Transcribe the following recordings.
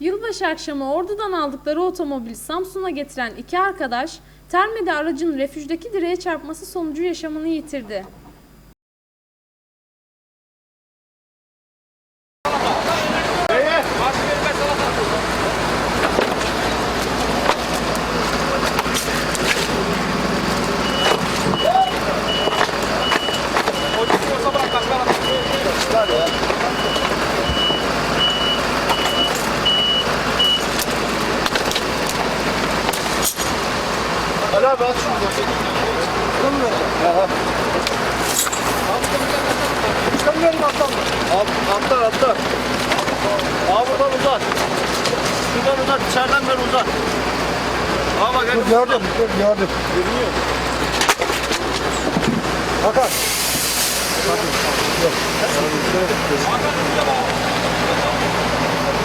Yılbaşı akşamı Ordu'dan aldıkları otomobili Samsun'a getiren iki arkadaş, Terme'de aracın refüjdeki direğe çarpması sonucu yaşamını yitirdi. Ali abi at şunu. Şunu mu vereceksin? Aha. Çıkamıyorum attan mı? Atlar atlar. Abi buradan uzat. Şuradan uzat. İçeriden ver uzat. Abi bak hadi. Gördüm. Gördüm. Görünüyor. Bakar.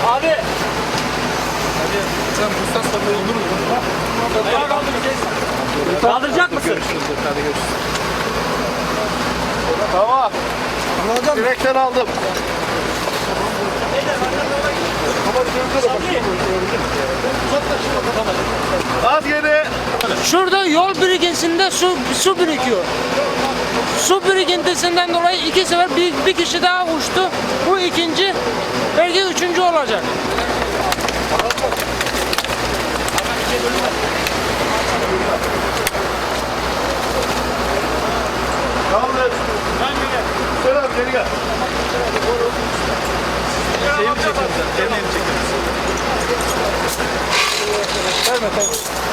Abi. Sen Ruslan sonra olur mu? Kaldıracak mısın? Tamam. Direkten aldım. Az geri. Şurada yol birikintisinde su, su birikiyor. Su birikintisinden dolayı iki sefer bir, bir kişi daha uçtu. Bu ikinci, belki üçüncü olacak. Geri gel. Şeyi mi çekiyorsun? Kendini mi çekiyorsun? Verme tamam.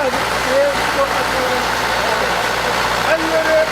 Güzel. Elleri